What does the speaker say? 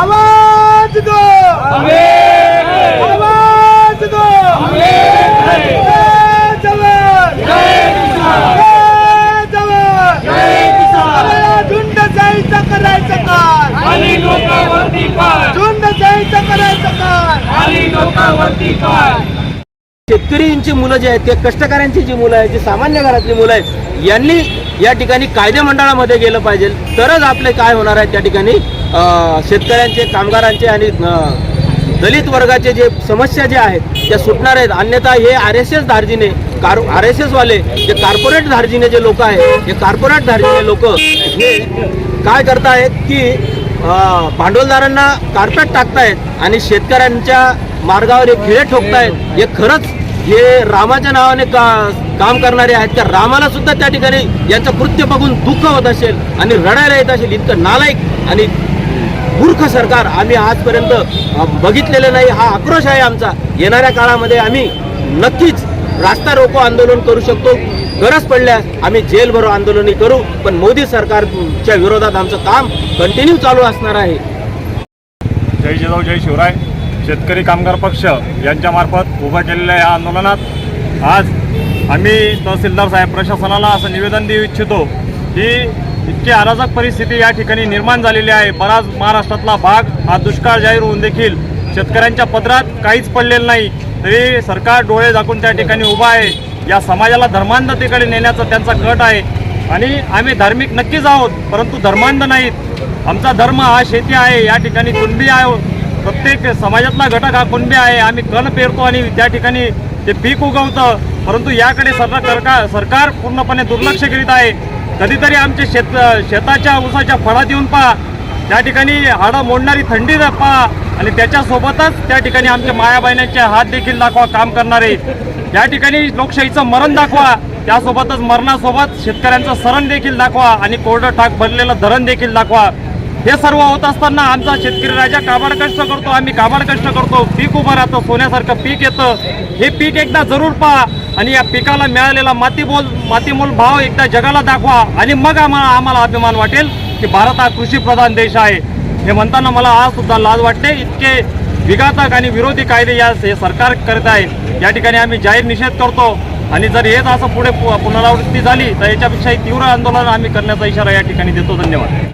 आवाज दो। आवाज दो। जय जवान। जय जवान। अरे झुंडशाहीचं करायचं काय? खाली लोकांवरती पाय. झुंडशाहीचं करायचं काय? खाली लोकांवरती शेतकरींची मुलं जी आहेत ते कष्टकऱ्यांची जी मुलं आहेत जी सामान्य घरातली मुलं आहेत यांनी या ठिकाणी कायदे मंडळामध्ये गेलं पाहिजे. तरच आपले काय होणार आहे त्या ठिकाणी? शेतकऱ्यांचे कामगारांचे आणि दलित वर्गाचे जे समस्या ज्या आहेत त्या सुटणार आहेत. अन्यथा हे आर एस एस धार्जिने कार आर एस एसवाले जे कार्पोरेट धार्जिने जे लोक आहेत हे कार्पोरेट धार्जिने लोक हे काय करतायत की भांडवलदारांना कार्पेट टाकतायत आणि शेतकऱ्यांच्या मार्गावर हे खिळे ठोकतायत. हे खरंच हे रामाच्या नावाने का काम करणारे आहेत. त्या रामाला सुद्धा त्या ठिकाणी यांचं कृत्य बघून दुःख होत असेल आणि रडायला येत असेल. इतकं नालायक आणि मूर्ख सरकार आम्ही आजपर्यंत बघितलेलं नाही. हा आक्रोश आहे आमचा. येणाऱ्या काळामध्ये आम्ही नक्कीच रास्ता रोको आंदोलन करू शकतो. गरज पडल्यास आम्ही जेल भरो आंदोलनही करू. पण मोदी सरकारच्या विरोधात आमचं काम कंटिन्यू चालू असणार आहे. जय जिजाऊ जय शिवराय. शेतकरी कामगार पक्ष यांच्यामार्फत उभा केलेल्या या आंदोलनात आज आम्ही तहसीलदार साहेब प्रशासनाला असं निवेदन देऊ इच्छितो की इतकी अराजक परिस्थिती या ठिकाणी निर्माण झालेली आहे. बराच महाराष्ट्रातला भाग हा दुष्काळ जाहीर होऊन देखील शेतकऱ्यांच्या पदरात काहीच पडलेलं नाही. तरी सरकार डोळे झाकून त्या ठिकाणी उभा आहे. या समाजाला धर्मांधतेकडे नेण्याचा त्यांचा कट आहे. आणि आम्ही धार्मिक नक्कीच आहोत परंतु धर्मांध नाहीत. आमचा धर्म हा शेती आहे या ठिकाणी कुणबी आहे. प्रत्येक समाजातला घटक हा कुणबी आहे. आम्ही कण पेरतो आणि त्या ठिकाणी ते पीक उगवतं. परंतु याकडे सरकार सरकार पूर्णपणे दुर्लक्ष करीत आहे. कधीतरी आमचे शेत शेताच्या ऊसाच्या फळात येऊन पहा. त्या ठिकाणी हाडं मोडणारी थंडी पहा. आणि त्याच्यासोबतच त्या ठिकाणी आमच्या मायाबाईनांचे हात देखील दाखवा काम करणारे. या ठिकाणी लोकशाहीचं मरण दाखवा. त्यासोबतच मरणासोबत शेतकऱ्यांचं सरण देखील दाखवा. आणि कोरडं टाक भरलेलं धरण देखील दाखवा. हे सर्व होत असताना आमचा शेतकरी राजा काबाड कष्ट करतो. आम्ही काबाड कष्ट करतो. पीक उभं राहतं सोन्यासारखं पीक येतं. हे पीक एकदा जरूर पहा. आणि या पिकाला मिळालेला मातीमोल मातीमोल भाव एकदा जगाला दाखवा आणि मग आम्हाला आम्हाला अभिमान वाटेल की भारत हा कृषीप्रधान देश आहे. हे म्हणताना मला आज सुद्धा लाज वाटते. इतके विघातक आणि विरोधी कायदे या हे सरकार करत आहे. या ठिकाणी आम्ही जाहीर निषेध करतो. आणि जर हेच असं पुढे पु- पुनरावृत्ती झाली तर याच्यापेक्षाही तीव्र आंदोलन आम्ही करण्याचा इशारा या ठिकाणी देतो. धन्यवाद.